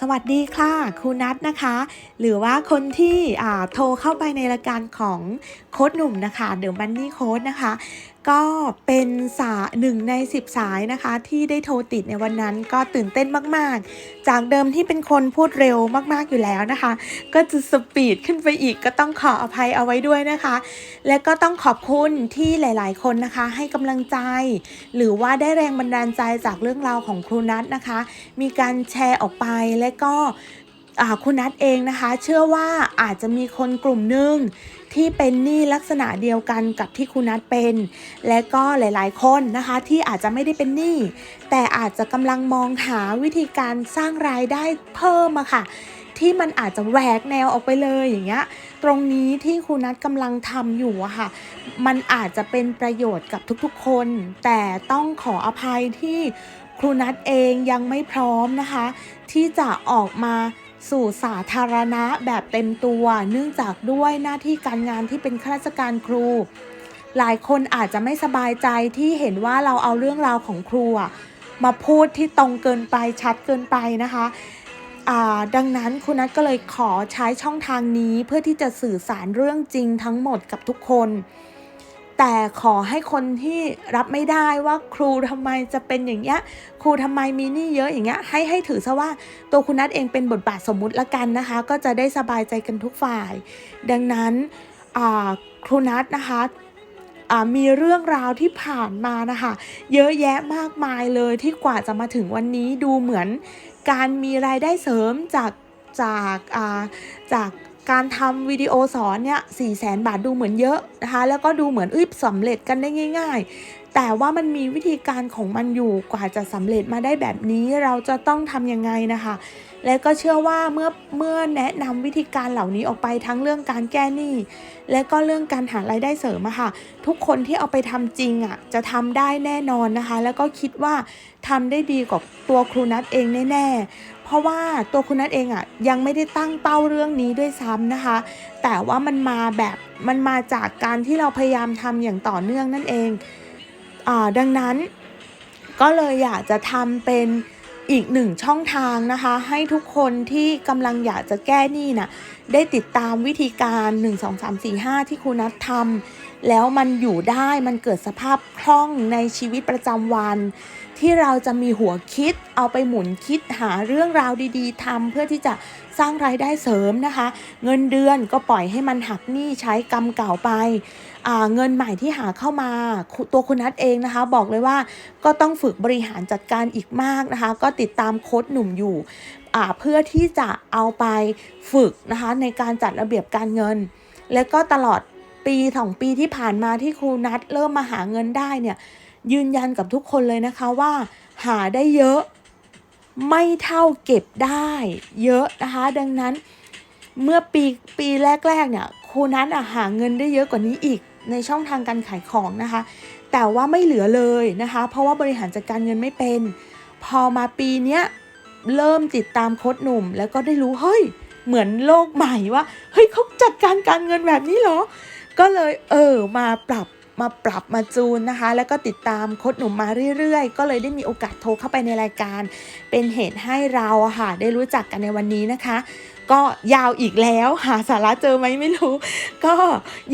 สวัสดีค่ะครูนัทนะคะ หรือว่าคนที่อ่าโทรเข้าไปในรายการของโค้ดหนุ่มนะคะเดอะมันนี่โค้ดนะคะ ก็เป็นสาหนึ่งใน 10 สายนะคะ ที่ได้โทรติดในวันนั้นก็ตื่นเต้นมาก ๆ จากเดิมที่เป็นคนพูดเร็วมากๆอยู่แล้วนะคะ ก็จะสปีดขึ้นไปอีกก็ต้องขออภัยเอาไว้ด้วยนะคะ และก็ต้องขอบคุณที่หลาย ๆ คนนะคะ ให้กำลังใจ หรือว่าได้แรงบันดาลใจจากเรื่องราวของครูนัทนะคะ มีการแชร์ออกไปและก็ คุณนัทเองนะคะ เชื่อว่าอาจจะมีคนกลุ่มหนึ่งที่เป็นหนี้ลักษณะเดียวกันกับที่คุณนัทเป็น และก็หลาย ๆ คนนะคะที่อาจจะไม่ได้เป็นหนี้แต่อาจจะกำลังมองหาวิธีการสร้างรายได้เพิ่มอะค่ะ ที่มันอาจจะแหวกแนวออกไปเลยอย่างเงี้ยตรงนี้ที่ครูนัทกำลังทำอยู่อะค่ะ มันอาจจะเป็นประโยชน์กับทุกๆคน แต่ต้องขออภัยที่ครูนัทเองยังไม่พร้อมนะคะ ที่จะออกมา สู่สาธารณะแบบเต็มตัว เนื่องจากด้วยหน้าที่การงานที่เป็นข้าราชการครู หลายคนอาจจะไม่สบายใจที่เห็นว่าเราเอาเรื่องราวของครูมาพูดที่ตรงเกินไปชัดเกินไปนะคะอ่าดังนั้นคุณนัทก็เลยขอใช้ช่องทางนี้เพื่อที่จะสื่อสารเรื่องจริงทั้งหมดกับทุกคน แต่ขอให้คนที่รับไม่ได้ว่าครูทำไมจะเป็นอย่างเงี้ยครูทำไมมีหนี้เยอะอย่างเงี้ยให้ให้ถือซะว่าตัวคุณนัทเองเป็นบทบาทสมมุติละกันนะคะ ก็จะได้สบายใจกันทุกฝ่าย ดังนั้นครูนัทนะคะมีเรื่องราวที่ผ่านมานะคะ เยอะแยะมากมายเลยที่กว่าจะมาถึงวันนี้ดูเหมือนการมีรายได้เสริมจากจากจาก การทำวิดีโอสอนเนี่ย4 0 0แสนบาทดูเหมือนเยอะนะคะ แล้วก็ดูเหมือนอึ้บสำเร็จกันได้ง่าย ๆ แต่ว่ามันมีวิธีการของมันอยู่กว่าจะสำเร็จมาได้แบบนี้เราจะต้องทำยังไงนะคะ และก็เชื่อว่าเมื่อเมื่อแนะนำวิธีการเหล่านี้ออกไปทั้งเรื่องการแก้หนี้และก็เรื่องการหารายได้เสริมอะค่ะ ทุกคนที่เอาไปทำจริงอะจะทำได้แน่นอนนะคะ แล้วก็คิดว่าทำได้ดีกว่าตัวครูนัทเองแน่ๆเพราะว่าตัวคุณนัทเองอะยังไม่ได้ตั้งเป้าเรื่องนี้ด้วยซ้ำนะคะ แต่ว่ามันมาแบบมันมาจากการที่เราพยายามทำอย่างต่อเนื่องนั่นเองอ่าดังนั้นก็เลยอยากจะทำเป็นอีกหนึ่งช่องทางนะคะ ให้ทุกคนที่กำลังอยากจะแก้หนี้น่ะได้ติดตามวิธีการ 1 2 3 4 5 ที่ครูนัททำ แล้วมันอยู่ได้มันเกิดสภาพคล่องในชีวิตประจำวัน ที่เราจะมีหัวคิด เอาไปหมุนคิดหาเรื่องราวดีๆทำเพื่อที่จะสร้างรายได้เสริมนะคะ เงินเดือนก็ปล่อยให้มันหักหนี้ใช้กรรมเก่าไปเงินใหม่ที่หาเข้ามาตัวคุณนัทเองนะคะ บอกเลยว่าก็ต้องฝึกบริหารจัดการอีกมากนะคะ ก็ติดตามโค้ดหนุ่มอยู่เพื่อที่จะเอาไปฝึกนะคะในการจัดระเบียบการเงิน และก็ตลอด ปีสองปีที่ผ่านมาที่ครูนัทเริ่มมาหาเงินได้เนี่ย ยืนยันกับทุกคนเลยนะคะว่า หาได้เยอะไม่เท่าเก็บได้เยอะนะคะ ดังนั้นเมื่อปีปีแรกๆเนี่ยครูนัทอะหาเงินได้เยอะกว่านี้อีกในช่องทางการขายของนะคะ แต่ว่าไม่เหลือเลยนะคะ เพราะว่าบริหารจัดการเงินไม่เป็น พอมาปีเนี้ยเริ่มติดตามโค้ดหนุ่ม แล้วก็ได้รู้เฮ้ยเหมือนโลกใหม่ว่าเฮ้ยเขาจัดการการเงินแบบนี้เหรอ ก็เลยเออมาปรับมาปรับมาจูนนะคะ แล้วก็ติดตามโค้ดหนุ่มมาเรื่อยๆ ก็เลยได้มีโอกาสโทรเข้าไปในรายการ เป็นเหตุให้เราค่ะ ได้รู้จักกันในวันนี้นะคะ ก็ยาวอีกแล้วหาสาระเจอไหมไม่รู้ ก็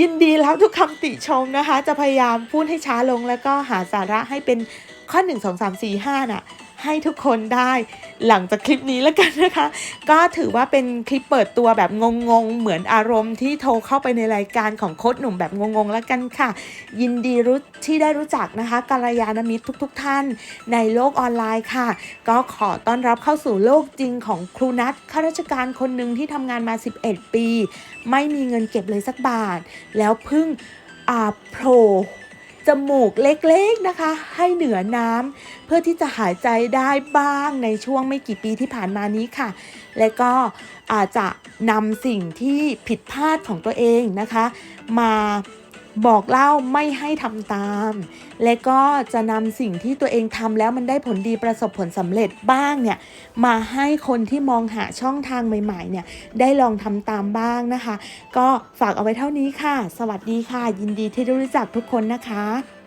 ยินดีแล้วทุกคำติชมนะคะ จะพยายามพูดให้ช้าลงแล้วก็หาสาระให้เป็นข้อ 1 2 3 4 5 น่ะ ให้ทุกคนได้หลังจากคลิปนี้แล้วกันนะคะ ก็ถือว่าเป็นคลิปเปิดตัวแบบงงๆ เหมือนอารมณ์ที่โทรเข้าไปในรายการของโค้ดหนุ่มแบบงงๆแล้วกันค่ะ ยินดีรู้ที่ได้รู้จักนะคะกัลยาณมิตรทุก ๆ ท่านในโลกออนไลน์ค่ะ ก็ขอต้อนรับเข้าสู่โลกจริงของครูนัทข้าราชการคนหนึ่งที่ทำงานมา 11 ปี ไม่มีเงินเก็บเลยสักบาท แล้วพิ่งอ่าโผล่ จมูกเล็กๆนะคะ ให้เหนือน้ำเพื่อที่จะหายใจได้บ้างในช่วงไม่กี่ปีที่ผ่านมานี้ค่ะ และก็อาจจะนำสิ่งที่ผิดพลาดของตัวเองนะคะ มา บอกเล่าไม่ให้ทำตาม และก็จะนำสิ่งที่ตัวเองทำแล้วมันได้ผลดีประสบผลสำเร็จบ้างเนี่ยมาให้คนที่มองหาช่องทางใหม่ๆเนี่ยได้ลองทำตามบ้างนะคะ ก็ฝากเอาไว้เท่านี้ค่ะ สวัสดีค่ะ ยินดีที่ได้รู้จักทุกคนนะคะ